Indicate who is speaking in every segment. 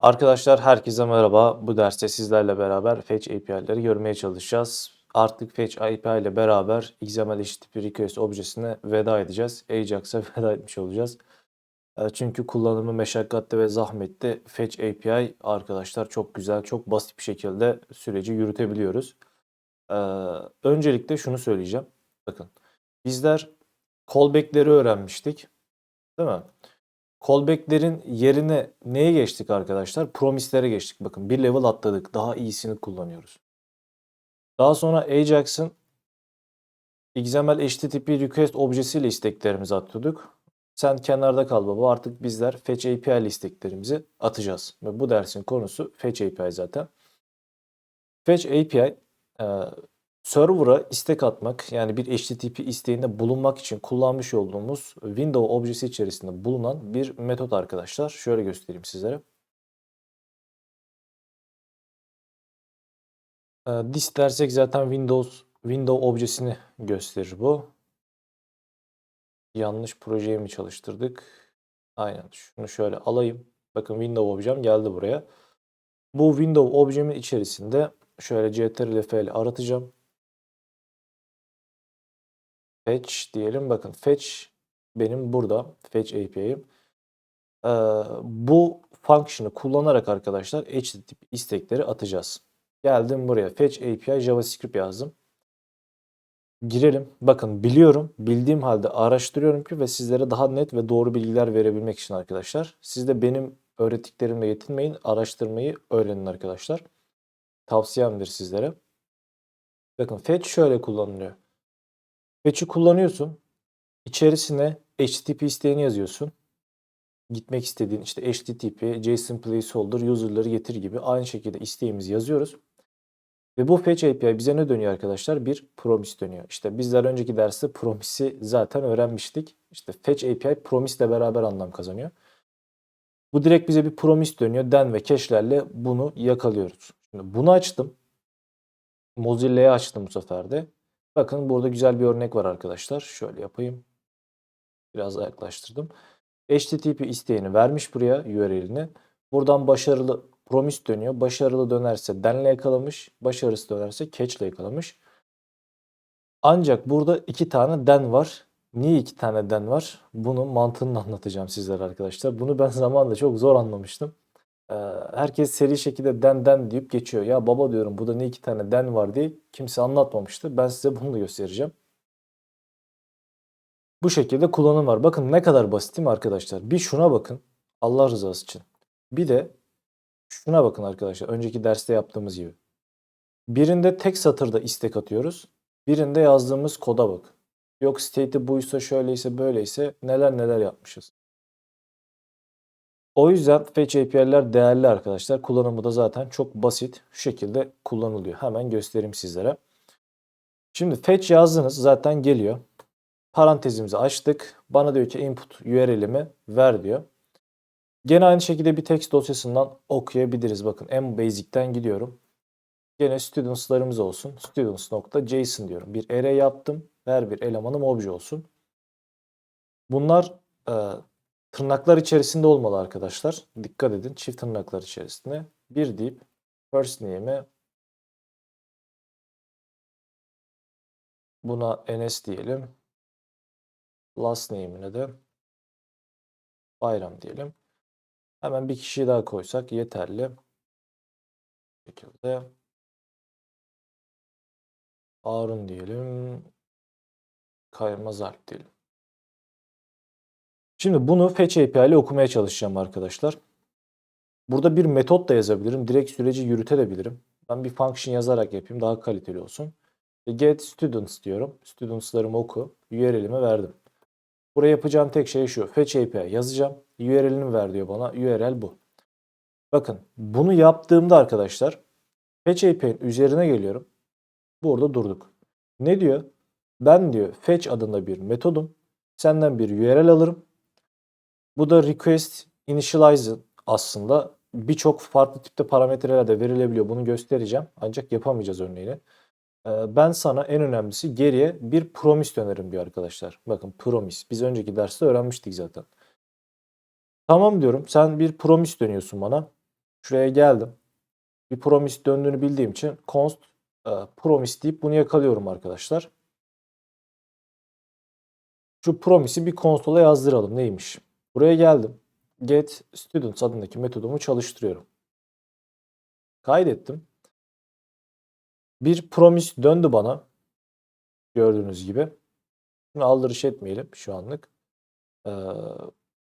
Speaker 1: Arkadaşlar herkese merhaba. Bu derste sizlerle beraber Fetch API'leri görmeye çalışacağız. Artık Fetch API ile beraber XML eşittir request objesine veda edeceğiz. Ajax'a veda etmiş olacağız. E, Çünkü kullanımı meşakkatli ve zahmetli Fetch API arkadaşlar çok güzel, çok basit bir şekilde süreci yürütebiliyoruz. E, Öncelikle şunu söyleyeceğim. Bakın bizler callback'leri öğrenmiştik. Değil mi? Callback'lerin yerine neye geçtik arkadaşlar? Promise'lere geçtik. Bakın bir level atladık. Daha iyisini kullanıyoruz. Daha sonra Ajax'ın XML HTTP request objesiyle isteklerimizi atıyorduk. Sen kenarda kal baba. Artık bizler Fetch API isteklerimizi atacağız. Ve bu dersin konusu Fetch API zaten. Fetch API server'a istek atmak yani bir HTTP isteğinde bulunmak için kullanmış olduğumuz window objesi içerisinde bulunan bir metot arkadaşlar. Şöyle göstereyim sizlere. This dersek zaten Windows window objesini gösterir bu. Yanlış projeyi mi çalıştırdık? Aynen. Şunu şöyle alayım. Bakın window objem geldi buraya. Bu window objemin içerisinde şöyle ctrl F ile aratacağım. Fetch diyelim. Bakın fetch benim burada. Fetch API'yim. Ee, bu function'ı kullanarak arkadaşlar HTTP istekleri atacağız. Geldim buraya. Fetch API JavaScript yazdım. Girelim. Bakın biliyorum. Bildiğim halde araştırıyorum ki ve sizlere daha net ve doğru bilgiler verebilmek için arkadaşlar. Siz de benim öğrettiklerimle yetinmeyin. Araştırmayı öğrenin arkadaşlar. Tavsiyemdir sizlere. Bakın fetch şöyle kullanılıyor. Fetch'i kullanıyorsun. İçerisine HTTP isteğini yazıyorsun. Gitmek istediğin işte HTTP, JSON placeholder, user'ları getir gibi aynı şekilde isteğimizi yazıyoruz. Ve bu Fetch API bize ne dönüyor arkadaşlar? Bir promise dönüyor. İşte bizler önceki derste promise'i zaten öğrenmiştik. İşte Fetch API promise ile beraber anlam kazanıyor. Bu direkt bize bir promise dönüyor. Den ve cache'lerle bunu yakalıyoruz. Şimdi bunu açtım. Mozilla'yı açtım bu sefer de. Bakın burada güzel bir örnek var arkadaşlar. Şöyle yapayım. Biraz yaklaştırdım. HTTP isteğini vermiş buraya URL'ini. Buradan başarılı promise dönüyor. Başarılı dönerse denle yakalamış. Başarısız dönerse catch ile yakalamış. Ancak burada iki tane den var. Niye iki tane den var? Bunun mantığını anlatacağım sizlere arkadaşlar. Bunu ben zamanında çok zor anlamıştım. Herkes seri şekilde den den deyip geçiyor. Ya baba diyorum burada ne iki tane den var diye kimse anlatmamıştı. Ben size bunu da göstereceğim. Bu şekilde kullanım var. Bakın ne kadar basit değil mi arkadaşlar? Bir şuna bakın. Allah rızası için. Bir de şuna bakın arkadaşlar. Önceki derste yaptığımız gibi. Birinde tek satırda istek atıyoruz. Birinde yazdığımız koda bak. Yok state'i buysa şöyleyse böyleyse neler neler yapmışız. O yüzden Fetch API'ler değerli arkadaşlar. Kullanımı da zaten çok basit. Şu şekilde kullanılıyor. Hemen göstereyim sizlere. Şimdi fetch yazdınız zaten geliyor. Parantezimizi açtık. Bana diyor ki input URL'imi ver diyor. Gene aynı şekilde bir text dosyasından okuyabiliriz. Bakın en basic'ten gidiyorum. Gene students'larımız olsun. Students.json diyorum. Bir array yaptım. Ver bir elemanım obje olsun. Bunlar e, tırnaklar içerisinde olmalı arkadaşlar. Dikkat edin çift tırnaklar içerisinde. Bir deyip first name'e buna ns diyelim. Last name'ine de bayram diyelim. Hemen bir kişiyi daha koysak yeterli. Bu şekilde Harun diyelim. Kaymaz Alp diyelim. Şimdi bunu Fetch API ile okumaya çalışacağım arkadaşlar. Burada bir metot da yazabilirim. Direkt süreci yürütebilirim. Ben bir function yazarak yapayım. Daha kaliteli olsun. E, Get students diyorum. Students'larımı oku. URL'imi verdim. Buraya yapacağım tek şey şu. Fetch API yazacağım. URL'ini ver diyor bana. URL bu. Bakın bunu yaptığımda arkadaşlar Fetch API'nin üzerine geliyorum. Burada durduk. Ne diyor? Ben diyor fetch adında bir metodum. Senden bir URL alırım. Bu da request initialize aslında birçok farklı tipte parametreler de verilebiliyor. Bunu göstereceğim. Ancak yapamayacağız örneğini. Ee, Ben sana en önemlisi geriye bir promise dönerim diyor arkadaşlar. Bakın promise. Biz önceki derste öğrenmiştik zaten. Tamam diyorum. Sen bir promise dönüyorsun bana. Şuraya geldim. Bir promise döndüğünü bildiğim için const e, promise deyip bunu yakalıyorum arkadaşlar. Şu promise'i bir konsola yazdıralım. Neymiş? Buraya geldim. Get students adındaki metodumu çalıştırıyorum. Kaydettim. Bir promise döndü bana. Gördüğünüz gibi. Bunu aldırış etmeyelim şu anlık. Ee,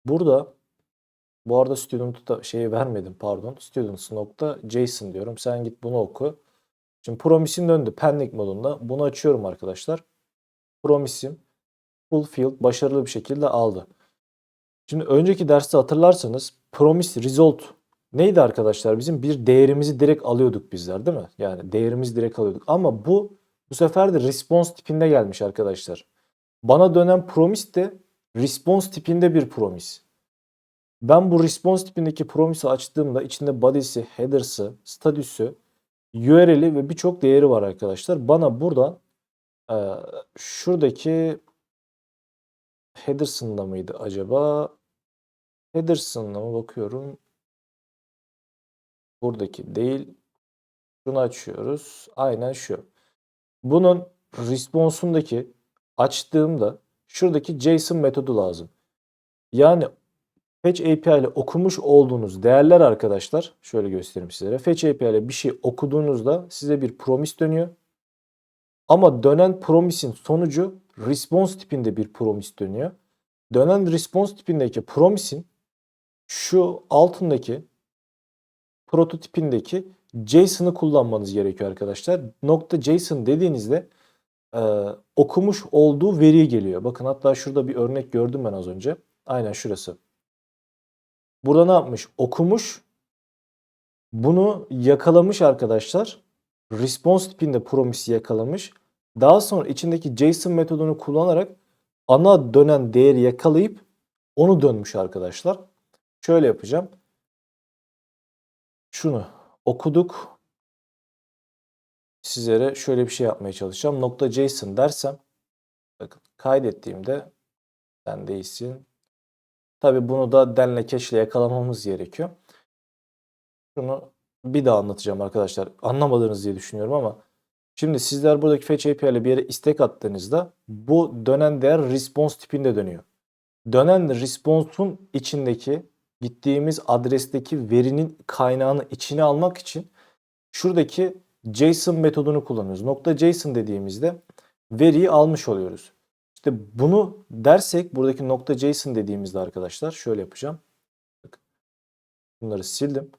Speaker 1: burada bu arada student'u da şeyi vermedim pardon. Students nokta JSON diyorum. Sen git bunu oku. Şimdi promise'im döndü pending modunda. Bunu açıyorum arkadaşlar. Promise'im fulfilled başarılı bir şekilde aldı. Şimdi önceki derste hatırlarsanız promise result neydi arkadaşlar? Bizim bir değerimizi direkt alıyorduk bizler değil mi? Yani değerimizi direkt alıyorduk. Ama bu bu sefer de response tipinde gelmiş arkadaşlar. Bana dönen promise de response tipinde bir promise. Ben bu response tipindeki promise'i açtığımda içinde body'si, header'sı, status'ü, URL'i ve birçok değeri var arkadaşlar. Bana buradan e, şuradaki Henderson'da mıydı acaba? Henderson'da mı bakıyorum? Buradaki değil. Şunu açıyoruz. Aynen şu. Bunun response'undaki açtığımda şuradaki JSON metodu lazım. Yani Fetch API ile okumuş olduğunuz değerler arkadaşlar şöyle göstereyim sizlere. Fetch API ile bir şey okuduğunuzda size bir promise dönüyor. Ama dönen promise'in sonucu response tipinde bir promise dönüyor. Dönen response tipindeki promise'in şu altındaki prototipindeki JSON'ı kullanmanız gerekiyor arkadaşlar. Nokta JSON dediğinizde e, okumuş olduğu veri geliyor. Bakın hatta şurada bir örnek gördüm ben az önce. Aynen şurası. Burada ne yapmış? Okumuş. Bunu yakalamış arkadaşlar. Response tipinde promise yakalamış. Daha sonra içindeki JSON metodunu kullanarak ana dönen değeri yakalayıp onu dönmüş arkadaşlar. Şöyle yapacağım. Şunu okuduk. Sizlere şöyle bir şey yapmaya çalışacağım. Nokta .json dersem bakın kaydettiğimde sen değilsin. Tabi bunu da denle cache yakalamamız gerekiyor. Şunu bir daha anlatacağım arkadaşlar. Anlamadınız diye düşünüyorum ama Şimdi sizler buradaki fetch API ile bir yere istek attığınızda bu dönen değer response tipinde dönüyor. Dönen response'un içindeki gittiğimiz adresteki verinin kaynağını içine almak için şuradaki JSON metodunu kullanıyoruz. Nokta JSON dediğimizde veriyi almış oluyoruz. İşte bunu dersek buradaki nokta JSON dediğimizde arkadaşlar şöyle yapacağım. Bunları sildim.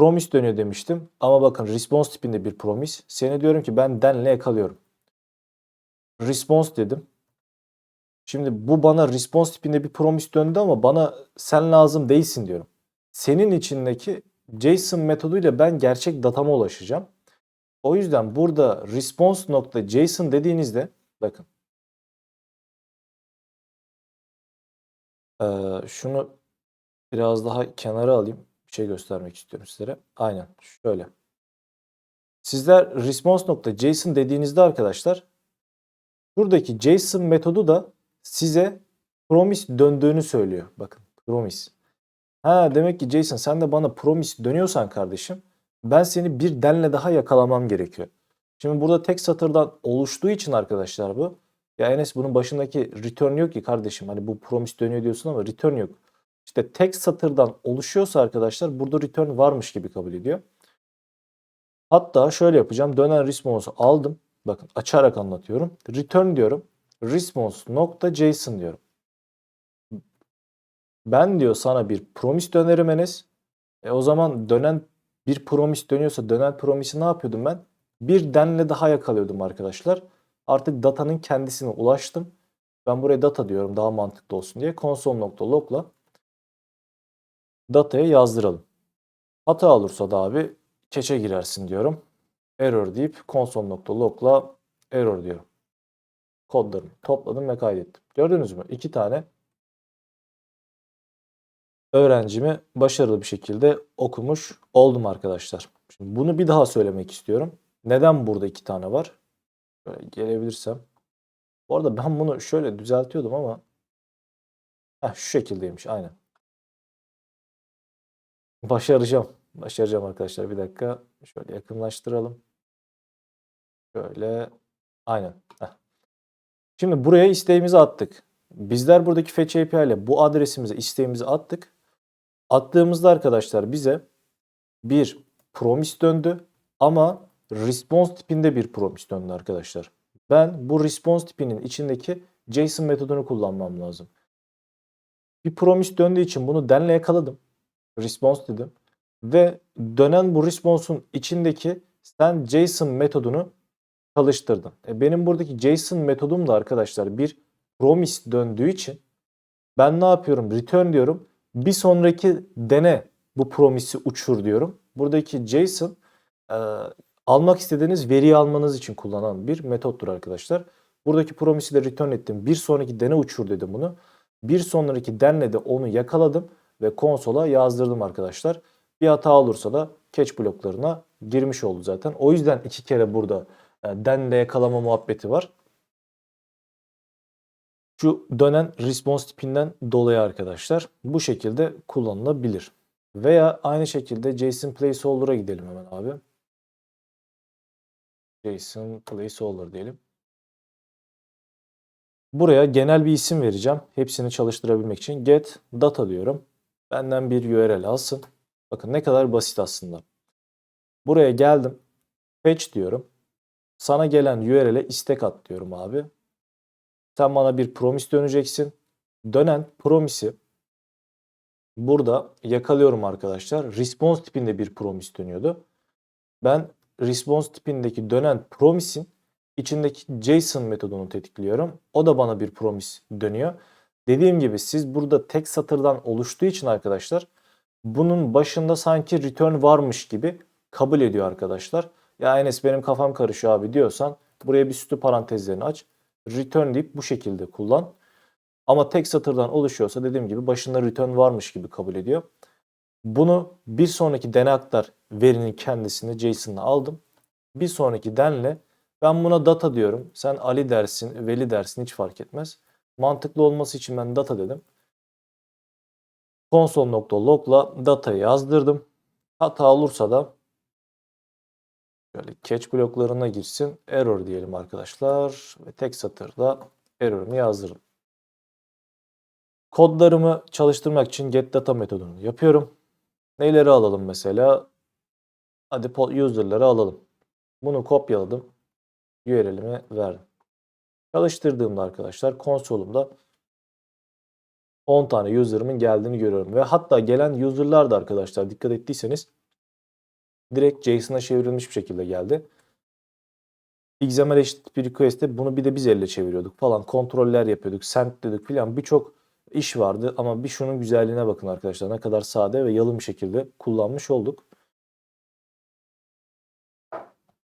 Speaker 1: Promise dönüyor demiştim. Ama bakın response tipinde bir promise. Seni diyorum ki ben denle yakalıyorum. Response dedim. Şimdi bu bana response tipinde bir promise döndü ama bana sen lazım değilsin diyorum. Senin içindeki JSON metoduyla ben gerçek datama ulaşacağım. O yüzden burada response.json dediğinizde bakın ee, şunu biraz daha kenara alayım bir şey göstermek istiyorum sizlere. Aynen şöyle. Sizler response.json dediğinizde arkadaşlar buradaki JSON metodu da size promise döndüğünü söylüyor. Bakın promise. Ha demek ki Jason sen de bana promise dönüyorsan kardeşim ben seni bir denle daha yakalamam gerekiyor. Şimdi burada tek satırdan oluştuğu için arkadaşlar bu. Ya Enes bunun başındaki return yok ki kardeşim. Hani bu promise dönüyor diyorsun ama return yok işte tek satırdan oluşuyorsa arkadaşlar burada return varmış gibi kabul ediyor. Hatta şöyle yapacağım. Dönen response'u aldım. Bakın açarak anlatıyorum. Return diyorum. Response nokta JSON diyorum. Ben diyor sana bir promise dönerim Enes. E o zaman dönen bir promise dönüyorsa dönen promise'i ne yapıyordum ben? Bir denle daha yakalıyordum arkadaşlar. Artık datanın kendisine ulaştım. Ben buraya data diyorum daha mantıklı olsun diye. console.log'la dataya yazdıralım. Hata olursa da abi keçe girersin diyorum. Error deyip console.log'la error diyorum. Kodlarımı topladım ve kaydettim. Gördünüz mü? İki tane öğrencimi başarılı bir şekilde okumuş oldum arkadaşlar. Şimdi bunu bir daha söylemek istiyorum. Neden burada iki tane var? Böyle gelebilirsem. Bu arada ben bunu şöyle düzeltiyordum ama Heh, şu şekildeymiş aynen. Başaracağım. Başaracağım arkadaşlar. Bir dakika. Şöyle yakınlaştıralım. Şöyle. Aynen. Heh. Şimdi buraya isteğimizi attık. Bizler buradaki Fetch API ile bu adresimize isteğimizi attık. Attığımızda arkadaşlar bize bir promise döndü ama response tipinde bir promise döndü arkadaşlar. Ben bu response tipinin içindeki JSON metodunu kullanmam lazım. Bir promise döndüğü için bunu denle yakaladım. Response dedim. Ve dönen bu response'un içindeki sen JSON metodunu çalıştırdın. E benim buradaki JSON metodum da arkadaşlar bir promise döndüğü için ben ne yapıyorum? Return diyorum. Bir sonraki dene bu promise'i uçur diyorum. Buradaki JSON e, almak istediğiniz veriyi almanız için kullanılan bir metottur arkadaşlar. Buradaki promise'i de return ettim. Bir sonraki dene uçur dedim bunu. Bir sonraki denle de onu yakaladım ve konsola yazdırdım arkadaşlar. Bir hata olursa da catch bloklarına girmiş oldu zaten. O yüzden iki kere burada e, denle yakalama muhabbeti var. Şu dönen response tipinden dolayı arkadaşlar bu şekilde kullanılabilir. Veya aynı şekilde JSON placeholder'a gidelim hemen abi. JSON placeholder diyelim. Buraya genel bir isim vereceğim. Hepsini çalıştırabilmek için get data diyorum. Benden bir URL alsın. Bakın ne kadar basit aslında. Buraya geldim. Fetch diyorum. Sana gelen URL'e istek at diyorum abi. Sen bana bir promise döneceksin. Dönen promise'i burada yakalıyorum arkadaşlar. Response tipinde bir promise dönüyordu. Ben response tipindeki dönen promise'in içindeki JSON metodunu tetikliyorum. O da bana bir promise dönüyor. Dediğim gibi siz burada tek satırdan oluştuğu için arkadaşlar bunun başında sanki return varmış gibi kabul ediyor arkadaşlar. Ya Enes benim kafam karışıyor abi diyorsan buraya bir sütü parantezlerini aç. Return deyip bu şekilde kullan. Ama tek satırdan oluşuyorsa dediğim gibi başında return varmış gibi kabul ediyor. Bunu bir sonraki dene aktar verinin kendisini JSON'la aldım. Bir sonraki denle ben buna data diyorum. Sen Ali dersin, Veli dersin hiç fark etmez. Mantıklı olması için ben data dedim. Console.log'la datayı yazdırdım. Hata olursa da şöyle catch bloklarına girsin. Error diyelim arkadaşlar. Ve tek satırda error'ımı yazdırdım. Kodlarımı çalıştırmak için getData metodunu yapıyorum. Neyleri alalım mesela? Hadi user'ları alalım. Bunu kopyaladım. URL'imi verdim. Çalıştırdığımda arkadaşlar konsolumda 10 tane user'ımın geldiğini görüyorum. Ve hatta gelen user'lar da arkadaşlar dikkat ettiyseniz direkt JSON'a çevrilmiş bir şekilde geldi. XML bir request'te bunu bir de biz elle çeviriyorduk falan. Kontroller yapıyorduk, send dedik filan birçok iş vardı. Ama bir şunun güzelliğine bakın arkadaşlar. Ne kadar sade ve yalın bir şekilde kullanmış olduk.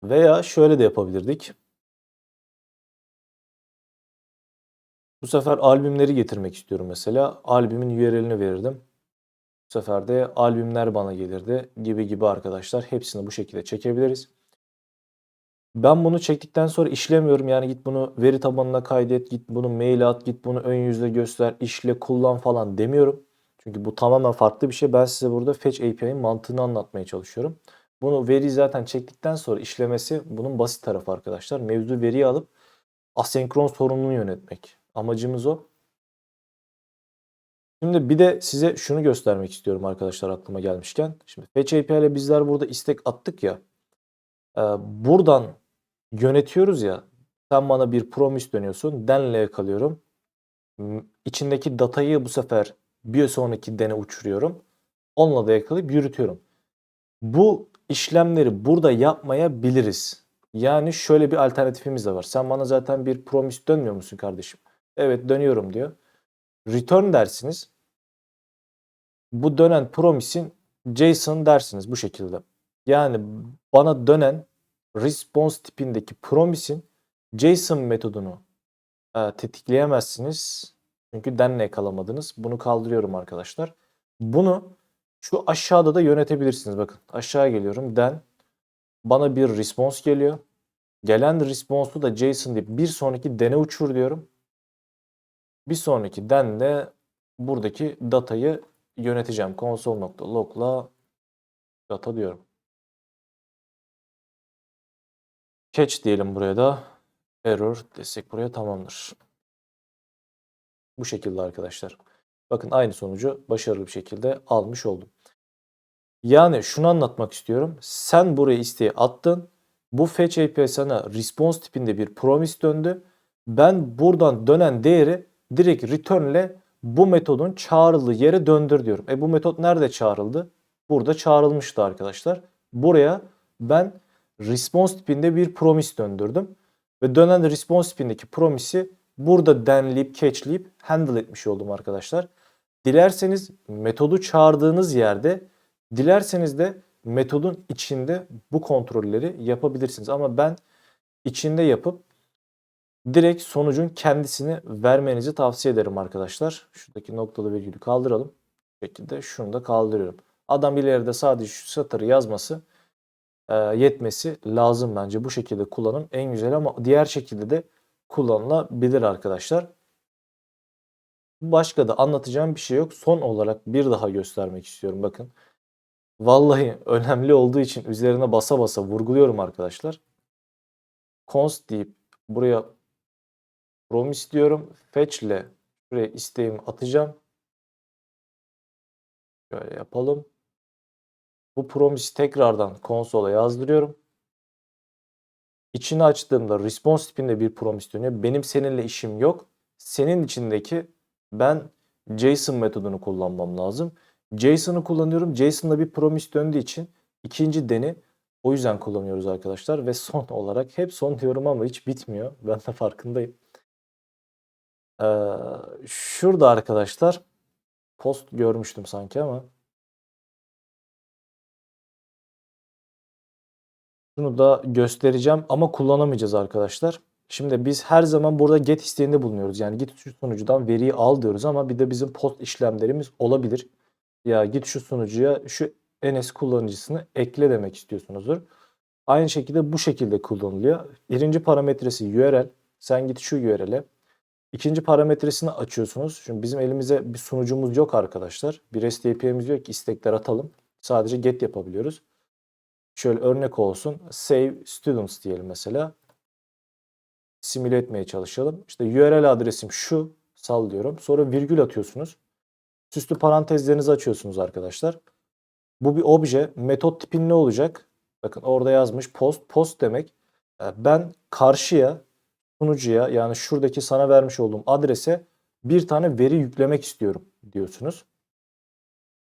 Speaker 1: Veya şöyle de yapabilirdik. Bu sefer albümleri getirmek istiyorum mesela. Albümün URL'ini verirdim. Bu sefer de albümler bana gelirdi gibi gibi arkadaşlar. Hepsini bu şekilde çekebiliriz. Ben bunu çektikten sonra işlemiyorum. Yani git bunu veri tabanına kaydet, git bunu mail at, git bunu ön yüzde göster, işle, kullan falan demiyorum. Çünkü bu tamamen farklı bir şey. Ben size burada Fetch API'nin mantığını anlatmaya çalışıyorum. Bunu veri zaten çektikten sonra işlemesi bunun basit tarafı arkadaşlar. Mevzu veriyi alıp asenkron sorununu yönetmek. Amacımız o. Şimdi bir de size şunu göstermek istiyorum arkadaşlar aklıma gelmişken. Şimdi Fetch API ile bizler burada istek attık ya. E, buradan yönetiyoruz ya. Sen bana bir promise dönüyorsun. Denle yakalıyorum. İçindeki datayı bu sefer bir sonraki dene uçuruyorum. Onunla da yakalayıp yürütüyorum. Bu işlemleri burada yapmayabiliriz. Yani şöyle bir alternatifimiz de var. Sen bana zaten bir promise dönmüyor musun kardeşim? Evet dönüyorum diyor. Return dersiniz. Bu dönen promise'in JSON dersiniz bu şekilde. Yani bana dönen response tipindeki promise'in JSON metodunu e, tetikleyemezsiniz. Çünkü denle yakalamadınız. Bunu kaldırıyorum arkadaşlar. Bunu şu aşağıda da yönetebilirsiniz. Bakın aşağı geliyorum. Den bana bir response geliyor. Gelen response'u da JSON deyip bir sonraki dene uçur diyorum. Bir den de buradaki datayı yöneteceğim. Console.log'la Data diyorum. Catch diyelim buraya da. Error desek buraya tamamdır. Bu şekilde arkadaşlar. Bakın aynı sonucu başarılı bir şekilde almış oldum. Yani şunu anlatmak istiyorum. Sen buraya isteği attın. Bu fetch API sana response tipinde bir promise döndü. Ben buradan dönen değeri direkt return ile bu metodun çağrıldığı yere döndür diyorum. E bu metot nerede çağrıldı? Burada çağrılmıştı arkadaşlar. Buraya ben response tipinde bir promise döndürdüm. Ve dönen response tipindeki promise'i burada denleyip, catchleyip handle etmiş oldum arkadaşlar. Dilerseniz metodu çağırdığınız yerde, dilerseniz de metodun içinde bu kontrolleri yapabilirsiniz. Ama ben içinde yapıp direkt sonucun kendisini vermenizi tavsiye ederim arkadaşlar. Şuradaki noktalı virgülü kaldıralım. Bu şekilde şunu da kaldırıyorum. Adam ileride sadece şu satırı yazması e, yetmesi lazım bence. Bu şekilde kullanım en güzel ama diğer şekilde de kullanılabilir arkadaşlar. Başka da anlatacağım bir şey yok. Son olarak bir daha göstermek istiyorum. Bakın. Vallahi önemli olduğu için üzerine basa basa vurguluyorum arkadaşlar. const deyip buraya promise diyorum. Fetch ile buraya isteğimi atacağım. Şöyle yapalım. Bu promise'i tekrardan konsola yazdırıyorum. İçini açtığımda response tipinde bir promise dönüyor. Benim seninle işim yok. Senin içindeki ben JSON metodunu kullanmam lazım. JSON'ı kullanıyorum. JSON'da bir promise döndüğü için ikinci deni o yüzden kullanıyoruz arkadaşlar. Ve son olarak hep son diyorum ama hiç bitmiyor. Ben de farkındayım. Ee, şurada arkadaşlar post görmüştüm sanki ama Şunu da göstereceğim ama kullanamayacağız arkadaşlar. Şimdi biz her zaman burada get isteğinde bulunuyoruz. Yani git şu sunucudan veriyi al diyoruz ama bir de bizim post işlemlerimiz olabilir. Ya git şu sunucuya şu NS kullanıcısını ekle demek istiyorsunuzdur. Aynı şekilde bu şekilde kullanılıyor. Birinci parametresi URL. Sen git şu URL'e. İkinci parametresini açıyorsunuz. Şimdi bizim elimize bir sunucumuz yok arkadaşlar. Bir REST API'miz yok ki istekler atalım. Sadece get yapabiliyoruz. Şöyle örnek olsun. Save students diyelim mesela. Simüle etmeye çalışalım. İşte URL adresim şu. Sallıyorum. Sonra virgül atıyorsunuz. Süslü parantezlerinizi açıyorsunuz arkadaşlar. Bu bir obje. Metot tipin ne olacak? Bakın orada yazmış post. Post demek e, ben karşıya sunucuya yani şuradaki sana vermiş olduğum adrese bir tane veri yüklemek istiyorum diyorsunuz.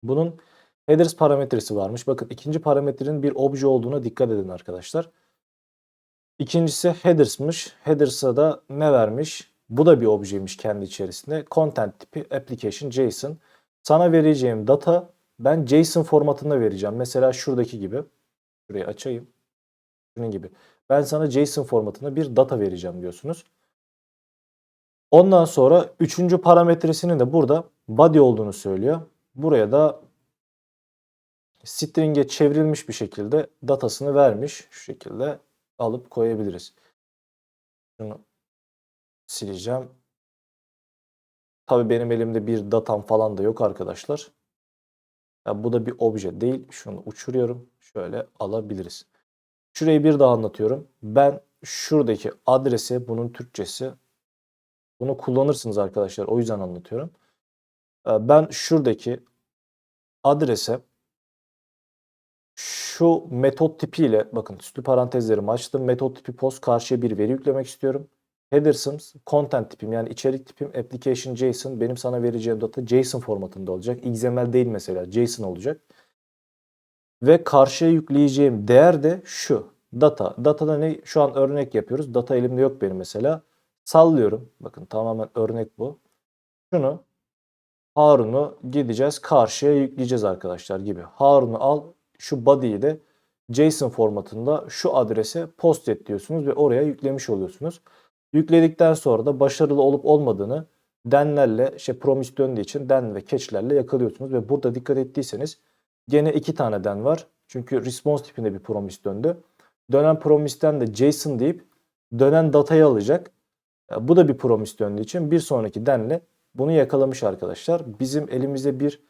Speaker 1: Bunun Headers parametresi varmış. Bakın ikinci parametrenin bir obje olduğuna dikkat edin arkadaşlar. İkincisi headers'mış. Headers'a da ne vermiş? Bu da bir objeymiş kendi içerisinde. Content tipi application JSON. Sana vereceğim data ben JSON formatında vereceğim. Mesela şuradaki gibi. Şurayı açayım. Şunun gibi. Ben sana JSON formatında bir data vereceğim diyorsunuz. Ondan sonra üçüncü parametresinin de burada body olduğunu söylüyor. Buraya da string'e çevrilmiş bir şekilde datasını vermiş. Şu şekilde alıp koyabiliriz. Şunu sileceğim. Tabii benim elimde bir datam falan da yok arkadaşlar. Ya bu da bir obje değil. Şunu uçuruyorum. Şöyle alabiliriz. Şurayı bir daha anlatıyorum. Ben şuradaki adrese bunun Türkçesi. Bunu kullanırsınız arkadaşlar. O yüzden anlatıyorum. Ben şuradaki adrese şu metot tipiyle bakın üstü parantezlerimi açtım. Metot tipi post karşıya bir veri yüklemek istiyorum. Headers'ım content tipim yani içerik tipim application JSON. Benim sana vereceğim data JSON formatında olacak. XML değil mesela JSON olacak. Ve karşıya yükleyeceğim değer de şu. Data. Datada ne? Şu an örnek yapıyoruz. Data elimde yok benim mesela. Sallıyorum. Bakın tamamen örnek bu. Şunu Harun'u gideceğiz karşıya yükleyeceğiz arkadaşlar gibi. Harun'u al şu body'yi de JSON formatında şu adrese post et diyorsunuz ve oraya yüklemiş oluyorsunuz. Yükledikten sonra da başarılı olup olmadığını denlerle işte promise döndüğü için den ve catch'lerle yakalıyorsunuz ve burada dikkat ettiyseniz gene iki tane den var. Çünkü response tipinde bir promise döndü. Dönen promise'den de JSON deyip dönen datayı alacak. Bu da bir promise döndüğü için bir sonraki denle bunu yakalamış arkadaşlar. Bizim elimizde bir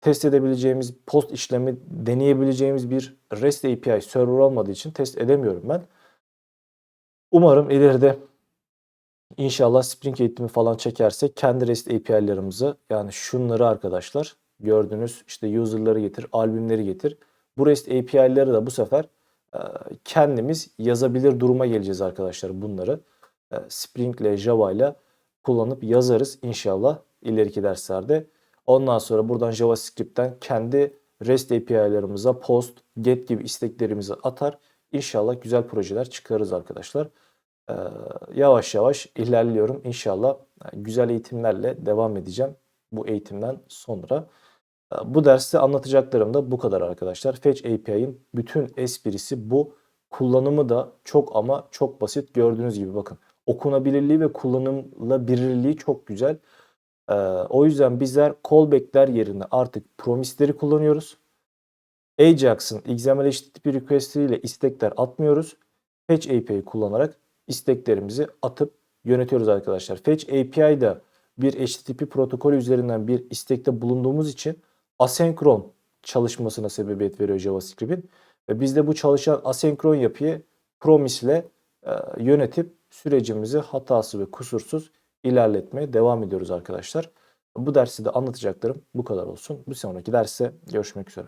Speaker 1: test edebileceğimiz, post işlemi deneyebileceğimiz bir REST API server olmadığı için test edemiyorum ben. Umarım ileride inşallah Spring eğitimi falan çekersek kendi REST API'larımızı yani şunları arkadaşlar gördüğünüz işte user'ları getir, albümleri getir. Bu REST API'ları da bu sefer e, kendimiz yazabilir duruma geleceğiz arkadaşlar bunları. E, Spring ile Java ile kullanıp yazarız inşallah ileriki derslerde. Ondan sonra buradan JavaScript'ten kendi REST API'larımıza post, get gibi isteklerimizi atar. İnşallah güzel projeler çıkarırız arkadaşlar. Ee, yavaş yavaş ilerliyorum. İnşallah e, güzel eğitimlerle devam edeceğim bu eğitimden sonra. Bu derste anlatacaklarım da bu kadar arkadaşlar. Fetch API'nin bütün esprisi bu. Kullanımı da çok ama çok basit. Gördüğünüz gibi bakın. Okunabilirliği ve kullanılabilirliği çok güzel. Ee, o yüzden bizler callback'ler yerine artık promise'leri kullanıyoruz. Ajax'ın XML HTTP request'iyle istekler atmıyoruz. Fetch API kullanarak isteklerimizi atıp yönetiyoruz arkadaşlar. Fetch API da bir HTTP protokolü üzerinden bir istekte bulunduğumuz için asenkron çalışmasına sebebiyet veriyor JavaScript'in. Ve biz de bu çalışan asenkron yapıyı promise ile e, yönetip sürecimizi hatasız ve kusursuz ilerletmeye devam ediyoruz arkadaşlar. Bu dersi de anlatacaklarım bu kadar olsun. Bir sonraki derste görüşmek üzere.